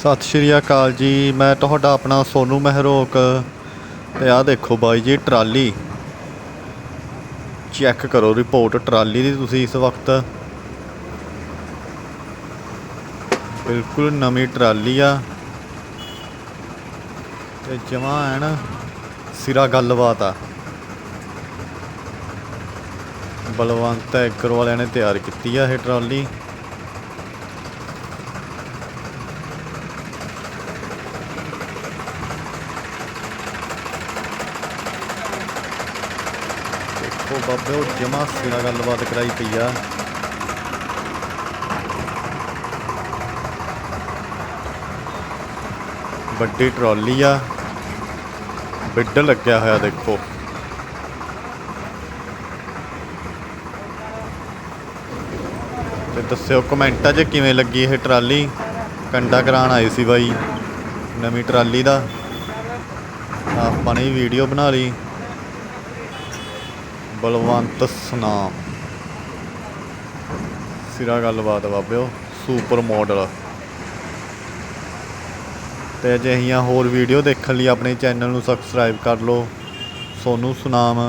ਸਤਿ ਸ਼੍ਰੀ ਅਕਾਲ ਜੀ। ਮੈਂ ਤੁਹਾਡਾ ਆਪਣਾ ਸੋਨੂ ਮਹਿਰੋਕ ਤੇ ਆਹ ਦੇਖੋ ਬਾਈ ਜੀ, ਟਰਾਲੀ। ਚੈੱਕ ਕਰੋ ਰਿਪੋਰਟ, ਟਰਾਲੀ ਦੀ ਤੁਸੀਂ ਇਸ ਵਕਤ। ਬਿਲਕੁਲ ਨਵੀਂ ਟਰਾਲੀ ਆ। ਤੇ ਜਮਾ ਐਨ ਸਿਰਾ ਗੱਲਬਾਤ ਆ। ਬਲਵੰਤ ਐਗਰ ਵਾਲਿਆਂ ਨੇ ਤਿਆਰ ਕੀਤੀ ਆ ਇਹ ਟਰਾਲੀ। ਦੇਖੋ ਬਾਬੇ, ਉਹ ਜਮਾ ਸਿਰਾ ਗੱਲਬਾਤ ਕਰਾਈ ਪਈ ਆ। ਵੱਡੀ ਟਰਾਲੀ ਆ। ਬਿੱਡ ਲੱਗਿਆ ਹੋਇਆ ਦੇਖੋ। ਤੇ ਦੱਸਿਓ ਕਮੈਂਟਾਂ 'ਚ ਕਿਵੇਂ ਲੱਗੀ ਇਹ ਟਰਾਲੀ? ਕੰਡਾ ਕਰਾਉਣ ਆਏ ਸੀ ਬਾਈ, ਨਵੀਂ ਟਰਾਲੀ ਦਾ। ਆਪਾਂ ਨੇ ਵੀਡੀਓ ਬਣਾ ਲਈ। ਬਲਵੰਤ ਸੁਨਾਮ ਸਿਰਾ ਗੱਲਬਾਤ ਬਾਬਿਓ ਸੁਪਰ ਮਾਡਲ ਤੇ ਅਜਿਹੀਆਂ ਹੋਰ ਵੀਡੀਓ ਦੇਖਣ ਲਈ ਆਪਣੇ ਚੈਨਲ ਨੂੰ ਸਬਸਕ੍ਰਾਈਬ ਕਰ ਲਓ। ਸੋਨੂ ਸੁਨਾਮ।